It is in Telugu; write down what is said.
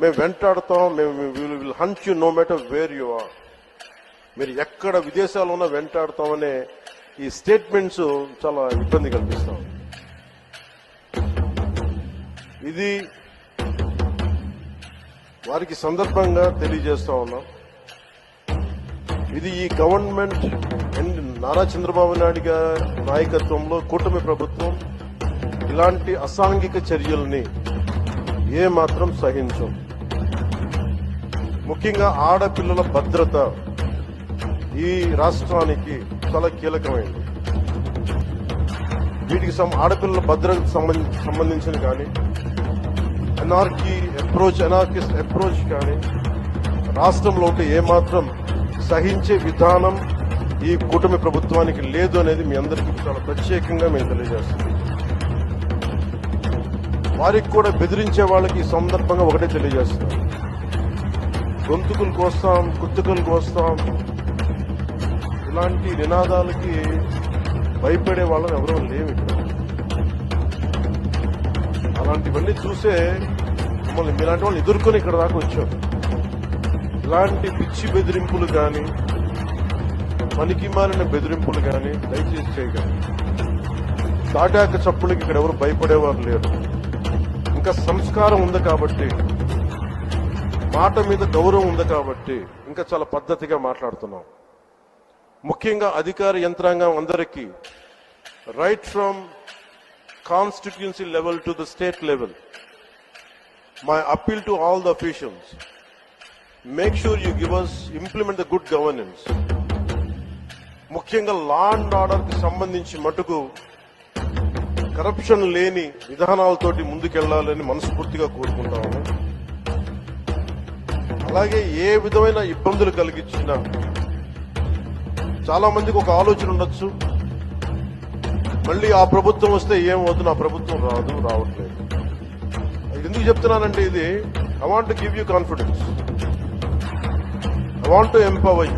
మేము వెంటాడుతాం మేము will hunt you no matter where you are మీరు ఎక్కడ విదేశాల్లో ఉన్నా వెంటాడుతామనే ఈ స్టేట్మెంట్స్ చాలా ఇబ్బంది కల్పిస్తాం. ఇది వారికి సందర్భంగా తెలియజేస్తా ఉన్నాం. ఇది ఈ గవర్నమెంట్ అండ్ నారా చంద్రబాబు నాయుడు గారి నాయకత్వంలో కూటమి ప్రభుత్వం ఇలాంటి అసాంఘిక చర్యల్ని ఏ మాత్రం సహించం. ముఖ్యంగా ఆడపిల్లల భద్రత ఈ రాష్ట్రానికి చాలా కీలకమైంది. వీటికి సం- ఆడపిల్లల భద్రతకు సంబంధించిన కానీ ఎనార్కీ అప్రోచ్ ఎనార్కిస్ట్ అప్రోచ్ కానీ రాష్ట్రంలో ఉంటే ఏమాత్రం సహించే విధానం ఈ కూటమి ప్రభుత్వానికి లేదు అనేది మీ అందరికీ చాలా ప్రత్యేకంగా మేము తెలియజేస్తున్నాం. వారికి కూడా బెదిరించే వాళ్ళకి ఈ సందర్భంగా ఒకటే తెలియజేస్తున్నాం. గొంతుకులు కోస్తాం కుత్తుకలు కోస్తాం. ఇలాంటి నినాదాలకి భయపడే వాళ్ళని ఎవరూ లేవు ఇక్కడ. అలాంటివన్నీ చూసే మమ్మల్ని మీలాంటి వాళ్ళు ఎదుర్కొని ఇక్కడ దాకా వచ్చాం. ఇలాంటి పిచ్చి బెదిరింపులు కానీ పనికి మారిన బెదిరింపులు కానీ దయచేసి చేయగలరు. తాటాక చప్పులకి ఇక్కడ ఎవరు భయపడేవారు లేరు. యొక్క సంస్కారం ఉంది కాబట్టి మాట మీద గౌరవం ఉంది కాబట్టి ఇంకా చాలా పద్ధతిగా మాట్లాడుతున్నాం. ముఖ్యంగా అధికార యంత్రాంగం అందరికీ right from constituency level to the state level my appeal to all the officials make sure you give us implement the good governance ముఖ్యంగా లా అండ్ ఆర్డర్కి సంబంధించి మటుకు కరప్షన్ లేని విధానాలతోటి ముందుకెళ్ళాలని మనస్ఫూర్తిగా కోరుకుంటాము అలాగే ఏ విధమైన ఇబ్బందులు కలిగించినా చాలా మందికి ఒక ఆలోచన ఉండొచ్చు. మళ్ళీ ఆ ప్రభుత్వం వస్తే ఏమవుతుంది ఆ ప్రభుత్వం రాదు రావట్లేదు. ఎందుకు చెప్తున్నానంటే ఇది I want give you confidence I want to empower you